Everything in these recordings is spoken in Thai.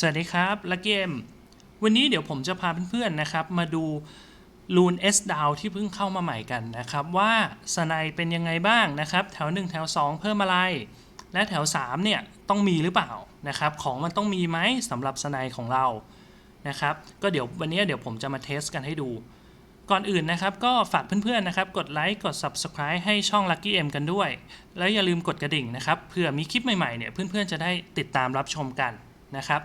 สวัสดีครับลักเกม วันนี้เดี๋ยวผมจะพาเพื่อนๆนะครับ มาดูลูน S ดาวที่เพิ่งเข้ามาใหม่กันนะครับ ว่าสไนเป็นยังไงบ้างนะครับ แถว 1 แถว 2 เพิ่มอะไร และแถว 3 เนี่ย ต้องมีหรือเปล่านะครับ ของมันต้องมีไหมสำหรับสไนของเรานะครับ ก็เดี๋ยววันนี้เดี๋ยวผมจะมาเทสกันให้ดู ก่อนอื่นนะครับ ก็ฝากเพื่อนๆนะครับ กดไลค์กด Subscribe ให้ช่อง Lucky M กันด้วย แล้วอย่าลืมกดกระดิ่งนะครับเผื่อมีคลิปใหม่ๆเนี่ยเพื่อนๆจะได้ติดตามรับชมกัน นะครับ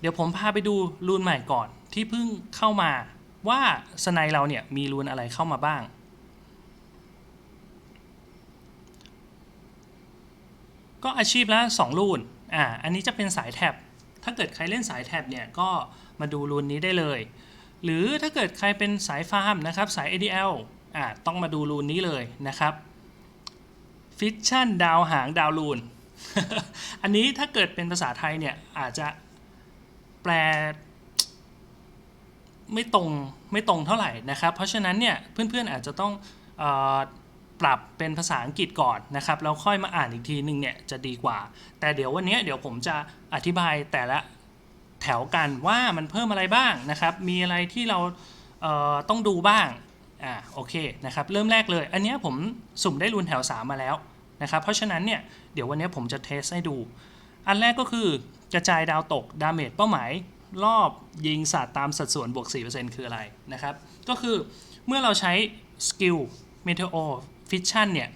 เดี๋ยวผมพาไปดูรูนใหม่ก่อนที่เพิ่งเข้ามาว่าสไนเราเนี่ยมีรูนอะไรเข้ามาบ้าง ก็อาชีพละ2รูนอ่าอันนี้จะเป็นสายแท็บถ้าเกิดใครเล่นสายแท็บเนี่ยก็มาดูรูนนี้ได้เลย หรือถ้าเกิดใครเป็นสายฟาร์มนะครับสาย ADL อ่าต้องมาดูรูนนี้เลยนะครับฟิชชั่นดาวหางดาวรูน อันนี้ถ้าเกิดเป็นภาษาไทยเนี่ยอาจจะแปลไม่ตรงไม่ตรงเท่าไหร่นะครับ เพราะฉะนั้นเนี่ยเพื่อนๆอาจจะต้องออปรับเป็นภาษาอังกฤษก่อนนะครับแล้วค่อยมาอ่านอีกทีหนึ่งเนี่ยจะดีกว่า แต่เดี๋ยววันนี้เดี๋ยวผมจะอธิบายแต่ละแถวกันว่ามันเพิ่มอะไรบ้างนะครับ มีอะไรที่เราเต้องดูบ้างอ่าโอเคนะครับเริ่มแรกเลย อันนี้ผมสุ่มได้รูนแถว 3 มาแล้ว นะครับเพราะฉะนั้นเนี่ยเดี๋ยววันนี้ผมจะเทสให้ดู อันแรกก็คือกระจายดาวตกดาเมจเป้าหมายรอบยิงสัตว์ตามสัดส่วนบวก 4%คืออะไรนะครับ ก็คือเมื่อเราใช้สกิล Meteor Fission เนี่ย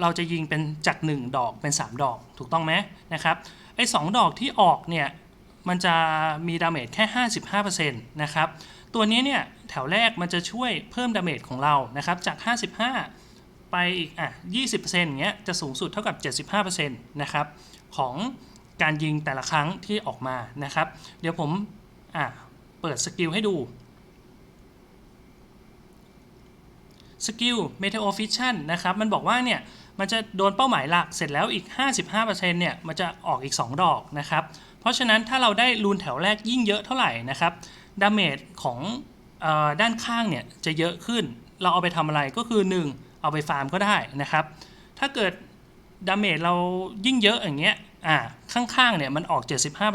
เราจะยิงเป็นจาก 1 ดอกเป็น 3 ดอกถูกต้องไหมนะครับไอ้2ดอกที่ออกเนี่ย มันจะมีดาเมจแค่ 55%นะครับ ตัวนี้เนี่ย แถวแรกมันจะช่วยเพิ่มดาเมจของเรานะครับจาก 55 ไปอีกอะ20%อย่างเงี้ยจะสูงสุดเท่ากับ 75%นะครับของการยิงแต่ละครั้งที่ออกมานะครับ เดี๋ยวผมอะเปิดสกิลให้ดูสกิล Meteo Fission นะครับ มันบอกว่าเนี่ย มันจะโดนเป้าหมายหลักเสร็จแล้วอีก 55%เนี่ย มันจะออกอีก 2 ดอกนะครับ เพราะฉะนั้นถ้าเราได้รูนแถวแรกยิ่งเยอะเท่าไหร่นะครับดาเมจของออด้านข้างเนี่ย จะเยอะขึ้น เราเอาไปทำอะไรก็คือ 1 เอาไปฟาร์มก็ได้นะครับ ถ้าเกิดดาเมจเรายิ่งเยอะอย่างเงี้ยอ่าข้างๆเนี่ยมันออก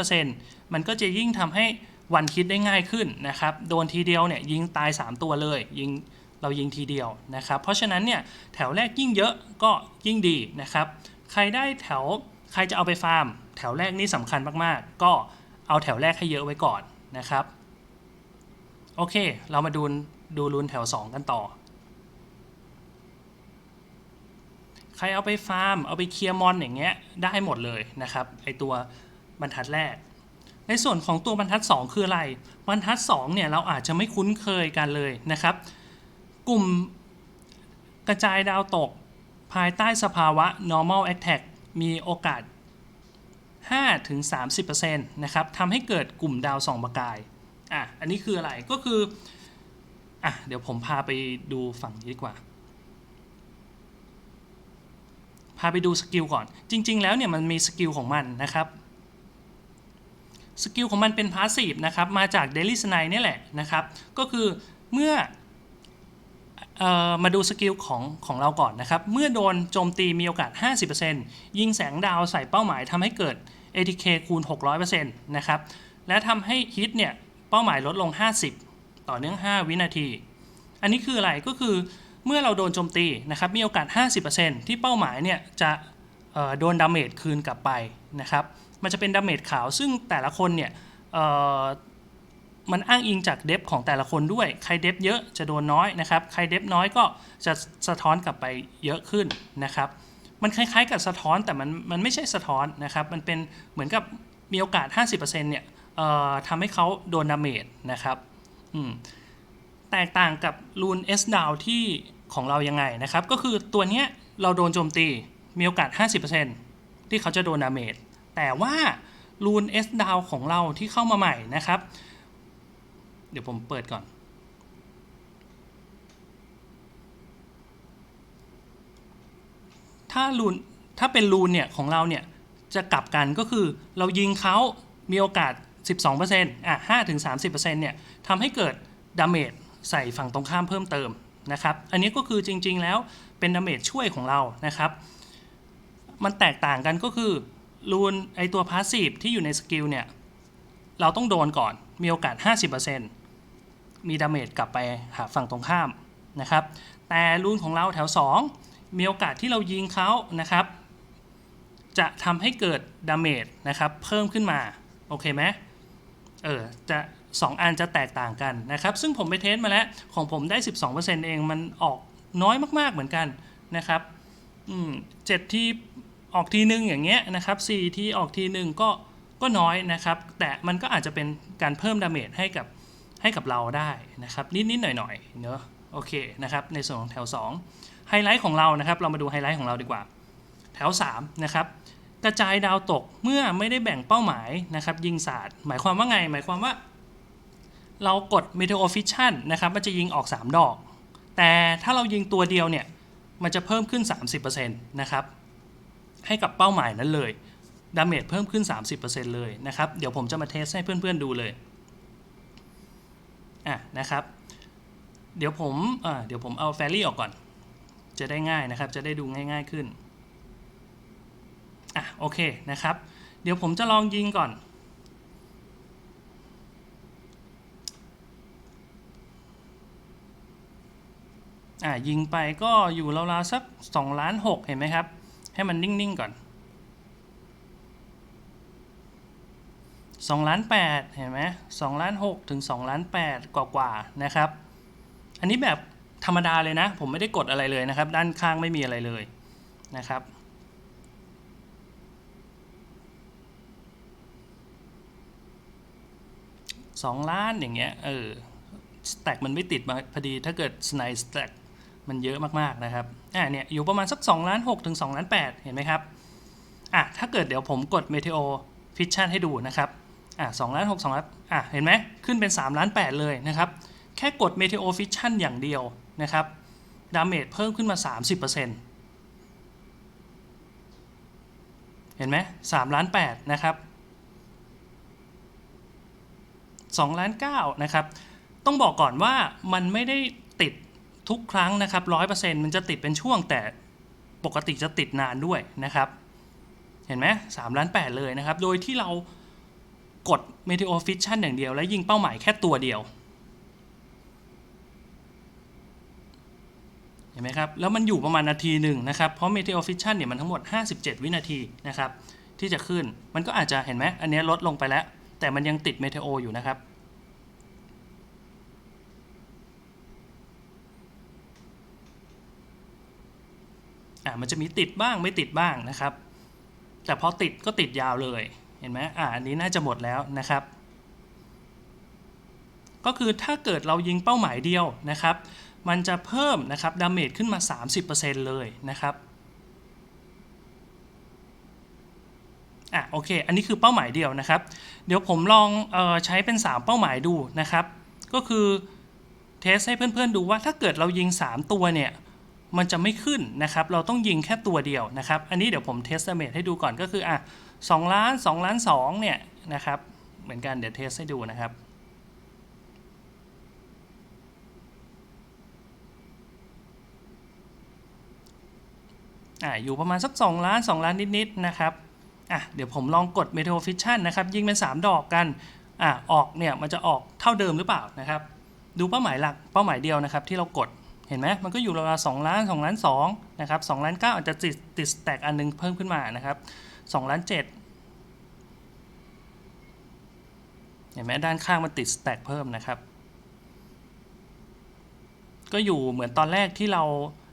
75%มันก็จะยิ่งทำให้วันคิดได้ง่ายขึ้นนะครับโดนทีเดียวเนี่ยยิงตาย 3 ตัวเลยยิงเรายิงทีเดียวนะครับ เพราะฉะนั้นเนี่ยแถวแรกยิ่งเยอะก็ยิ่งดีนะครับ ใครได้แถวใครจะเอาไปฟาร์ม แถวแรกนี่สำคัญมากๆ ก็เอาแถวแรกให้เยอะไว้ก่อนนะครับ โอเค เรามาดูดูรุนแถว 2 กันต่อ ใครเอาไปฟาร์ม เอาไปเคลียร์มอนอย่างเงี้ยได้หมดเลยนะครับไอตัวบรรทัดแรก ในส่วนของตัวบรรทัด 2 คืออะไร บรรทัด2เนี่ยเราอาจจะไม่คุ้นเคยกันเลยนะครับ กลุ่มกระจายดาวตกภายใต้สภาวะ normal attack มีโอกาส 5-30%นะครับทำให้เกิดกลุ่มดาวสองประกายอะอันนี้คืออะไรก็คืออะเดี๋ยวผมพาไปดูฝั่งนี้ดีกว่า พาไปดูสกิลก่อน จริง ๆ แล้วเนี่ยมันมีสกิลของมันนะครับสกิลของมันเป็นพาสซีฟนะครับ มาจาก Daily s n i นี่แหละนะครับ ก็คือเมื่อออมาดูสกิลของของเราก่อนนะครับ เมื่อโดนโจมตีมีโอกาส 50%ยิงแสงดาวใส่เป้าหมายทำให้เกิด ATK คูณ 600%นะครับ และทำให้ฮิตเนี่ย เป้าหมายลดลง 50 ต่อเนื่อง 5 วินาที อันนี้คืออะไรก็คือ เมื่อเราโดนโจมตีนะครับมีโอกาส 50%ที่เป้าหมายเนี่ยจะโดนดาเมจคืนกลับไปนะครับมันจะเป็นดาเมจขาวซึ่งแต่ละคนเนี่ยมันอ้างอิงจากเดฟของแต่ละคนด้วย ใครเดฟเยอะจะโดนน้อยนะครับ ใครเดฟน้อยก็จะสะท้อนกลับไปเยอะขึ้นนะครับ มันคล้ายๆ กับสะท้อนแต่มันมันไม่ใช่สะท้อนนะครับ มันเป็นเหมือนกับมีโอกาส 50%เนี่ยทำให้เขาโดนดาเมจนะครับอืม แตกต่างกับรูน S ดาวที่ของเรายังไงนะครับ ก็คือตัวเนี้ยเราโดนโจมตีมีโอกาส 50%ที่เขาจะโดนดาเมจแต่ว่ารูน S ดาวของเราที่เข้ามาใหม่นะครับ เดี๋ยวผมเปิดก่อน ถ้ารูนถ้าเป็นรูนเนี่ยของเราเนี่ยจะกลับกันก็คือเรายิงเขามีโอกาส 12%อะ5-30%เนี่ยทำให้เกิดดาเมจ ใส่ฝั่งตรงข้ามเพิ่มเติมนะครับ อันนี้ก็คือจริงๆแล้วเป็นดาเมจช่วยของเรานะครับ มันแตกต่างกันก็คือรูนไอตัวพาสซีฟที่อยู่ในสกิลเนี่ย เราต้องโดนก่อนมีโอกาส 50%มีดาเมจกลับไปหาฝั่งตรงข้ามนะครับ แต่รูนของเราแถว 2 มีโอกาสที่เรายิงเขานะครับ จะทำให้เกิดดาเมจนะครับ เพิ่มขึ้นมา โอเคไหมเออจะ 2 อันจะแตกต่างกันนะครับ ซึ่งผมไปเทสมาแล้ว ของผมได้ 12%เองมันออกน้อยมากๆเหมือนกันนะครับเจ็ดที่ออกทีหนึ่งอย่างเงี้ยนะครับสี่ที่ออกทีหนึ่งก็ก็น้อยนะครับ แต่มันก็อาจจะเป็นการเพิ่มดาเมจให้กับให้กับเราได้นะครับ นิดๆหน่อยๆเนอะโอเคนะครับในส่วนของแถว2ไฮไลท์ของเรานะครับ เรามาดูไฮไลท์ของเราดีกว่า แถว3นะครับกระจายดาวตกเมื่อไม่ได้แบ่งเป้าหมายนะครับ ยิงศาสตร์หมายความว่าไง หมายความว่า เรากด Meteor Fission นะครับ มันจะยิงออก 3 ดอก แต่ถ้าเรายิงตัวเดียวเนี่ย มันจะเพิ่มขึ้น 30%นะครับ ให้กับเป้าหมายนั้นเลย ดาเมจเพิ่มขึ้น 30%เลยนะครับ เดี๋ยวผมจะมาเทสให้เพื่อนๆดูเลย อะนะครับ เดี๋ยวผมอ่าเดี๋ยวผมเอาแฟรี่ออกก่อน จะได้ง่ายนะครับ จะได้ดูง่าย ๆขึ้น อะโอเคนะครับ เดี๋ยวผมจะลองยิงก่อน อะยิงไปก็อยู่ราวๆสัก2ล้าน6เห็นไหมครับ ให้มันนิ่ง ๆ ก่อน2ล้าน8เห็นไหม2ล้าน6ถึง2ล้าน8กว่าๆนะครับ อันนี้แบบธรรมดาเลยนะ ผมไม่ได้กดอะไรเลยนะครับ ด้านข้างไม่มีอะไรเลยนะครับ2ล้านอย่างเงี้ยเออสแต็กมันไม่ติดมาพอดีถ้าเกิดสไนสแต็ก มันเยอะมากๆนะครับอ่าเนี่ยอยู่ประมาณสัก2ล้าน6ถึง2ล้าน8เห็นไหมครับอะถ้าเกิดเดี๋ยวผมกด Meteo Fission ให้ดูนะครับอะ2ล้าน6 2ล้านอะเห็นไหมขึ้นเป็น3ล้าน8เลยนะครับ แค่กด Meteo Fission อย่างเดียวนะครับดาเมจเพิ่มขึ้นมา 30%เห็นไหม3ล้าน8นะครับ2ล้าน9นะครับ ต้องบอกก่อนว่ามันไม่ได้ติด ทุกครั้งนะครับ100%มันจะติดเป็นช่วงแต่ปกติจะติดนานด้วยนะครับ เห็นไหม3ล้าน8เลยนะครับ โดยที่เรากด Meteo Fission อย่างเดียว และยิงเป้าหมายแค่ตัวเดียว เห็นไหมครับ แล้วมันอยู่ประมาณนาทีหนึ่งนะครับ เพราะ Meteo Fission เนี่ยมันทั้งหมด 57 วินาทีนะครับ ที่จะขึ้น มันก็อาจจะเห็นไหมอันนี้ลดลงไปแล้ว แต่มันยังติด Meteo อยู่นะครับ อ่ามันจะมีติดบ้างไม่ติดบ้างนะครับ แต่พอติดก็ติดยาวเลยเห็นไหมอ่าอันนี้น่าจะหมดแล้วนะครับ ก็คือถ้าเกิดเรายิงเป้าหมายเดียวนะครับ มันจะเพิ่มนะครับดาเมจขึ้นมา 30%เลยนะครับอะโอเค อันนี้คือเป้าหมายเดียวนะครับ เดี๋ยวผมลองออใช้เป็น 3 เป้าหมายดูนะครับ ก็คือเทสให้เพื่อนๆดูว่าถ้าเกิดเรายิง 3 ตัวเนี่ย มันจะไม่ขึ้นนะครับ เราต้องยิงแค่ตัวเดียวนะครับ อันนี้เดี๋ยวผมเทสดาเมจให้ดูก่อนก็คืออะ2ล้าน2ล้าน2เนี่ยนะครับ เหมือนกันเดี๋ยวเทสให้ดูนะครับอ่าอยู่ประมาณสัก2ล้าน 2 ล้านนิดๆนะครับอะเดี๋ยวผมลองกด Meteo Fission นะครับ ยิงเป็น 3 ดอกกันอะออกเนี่ยมันจะออกเท่าเดิมหรือเปล่านะครับ ดูเป้าหมายหลักเป้าหมายเดียวนะครับที่เรากด เห็นไหมมันก็อยู่ราวๆ2ล้าน2ล้าน2นะครับ2ล้าน9อาจจะติดติดแตกอันนึงเพิ่มขึ้นมานะครับ2ล้าน7เห็นไหมด้านข้างมันติดแตกเพิ่มนะครับ ก็อยู่เหมือนตอนแรกที่เรา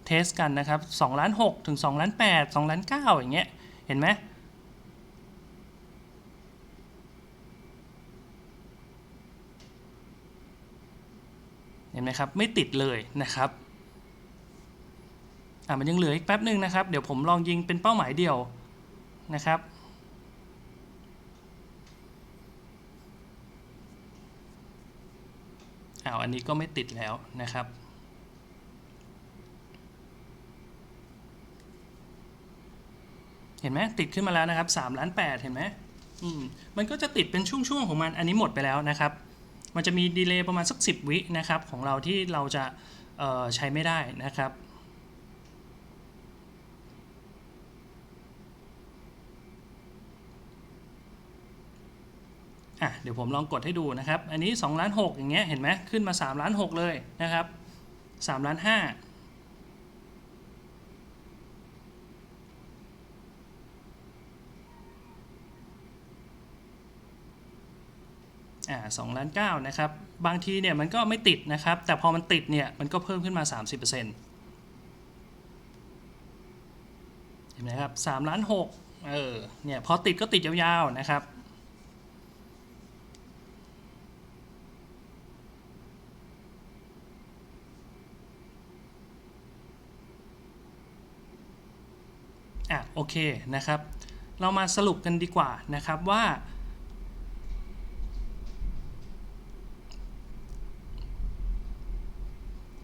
เทสกันนะครับ2ล้าน6ถึง2ล้าน8 2ล้าน9อย่างเงี้ย เห็นไหมเห็นไหมครับ ไม่ติดเลยนะครับ อะมันยังเหลืออีกแป๊บหนึ่งนะครับ เดี๋ยวผมลองยิงเป็นเป้าหมายเดียวนะครับ อ้าวอันนี้ก็ไม่ติดแล้วนะครับเห็นไหมติดขึ้นมาแล้วนะครับ3ล้าน8เห็นไหมอืมมันก็จะติดเป็นช่วงๆของมันอันนี้หมดไปแล้วนะครับ มันจะมีดีเลย์ประมาณสัก 10 วินะครับของเราที่เราจะใช้ไม่ได้นะครับ อะเดี๋ยวผมลองกดให้ดูนะครับ อันนี้2ล้าน6อย่างเงี้ยเห็นไหมขึ้นมา3ล้าน6เลยนะครับ3ล้าน5อ่า2ล้าน9นะครับ บางทีเนี่ยมันก็ไม่ติดนะครับ แต่พอมันติดเนี่ยมันก็เพิ่มขึ้นมา 30%เห็นไหมครับ3ล้าน6เออเนี่ยพอติดก็ติดยาวๆนะครับ อะโอเคนะครับ เรามาสรุปกันดีกว่านะครับว่า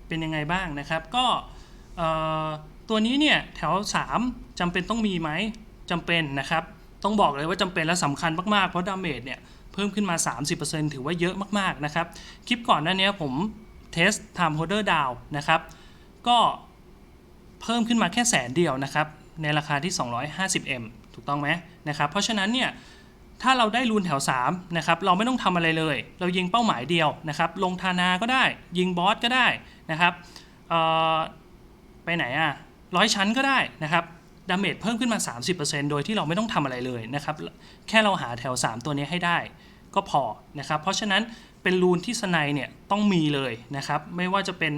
เป็นยังไงบ้างนะครับ ก็ตัวนี้เนี่ยแถว 3จำเป็นต้องมีไหมจำเป็นนะครับ ต้องบอกเลยว่าจำเป็นและสำคัญมากๆ เพราะดาเมจเนี่ยเพิ่มขึ้นมา 30%ถือว่าเยอะมากๆนะครับ คลิปก่อนหน้านี้ผมเทส time holder down นะครับ ก็เพิ่มขึ้นมาแค่แสนเดียวนะครับ ในราคาที่ 250M ถูกต้องไหมนะครับ เพราะฉะนั้นเนี่ยถ้าเราได้รูนแถว3นะครับเราไม่ต้องทำอะไรเลย เรายิงเป้าหมายเดียวนะครับ ลงทานาก็ได้ ยิงบอสก็ได้นะครับไปไหนอะร้อยชั้นก็ได้นะครับดาเมจเพิ่มขึ้นมา 30%โดยที่เราไม่ต้องทำอะไรเลยนะครับแค่เราหาแถว 3 ตัวนี้ให้ได้ก็พอนะครับ เพราะฉะนั้นเป็นรูนที่สไนเนี่ยต้องมีเลยนะครับ ไม่ว่าจะเป็น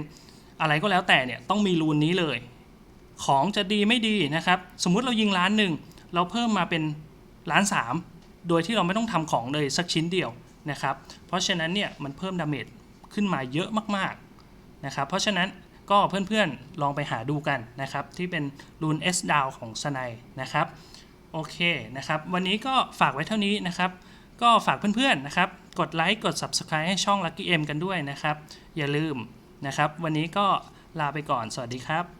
อะไรก็แล้วแต่เนี่ยต้องมีรูนนี้เลย ของจะดีไม่ดีนะครับ สมมุติเรายิงล้านหนึ่งเราเพิ่มมาเป็นล้านสามโดยที่เราไม่ต้องทำของเลยสักชิ้นเดียวนะครับ เพราะฉะนั้นเนี่ยมันเพิ่มดาเมจขึ้นมาเยอะมากๆนะครับ เพราะฉะนั้นก็เพื่อนๆลองไปหาดูกันนะครับ ที่เป็นรูน S ดาวของสไนนะครับ โอเคนะครับ วันนี้ก็ฝากไว้เท่านี้นะครับ ก็ฝากเพื่อนๆนะครับ กดไลค์กด Subscribe ให้ช่อง Lucky M กันด้วยนะครับ อย่าลืมนะครับ วันนี้ก็ลาไปก่อนสวัสดีครับ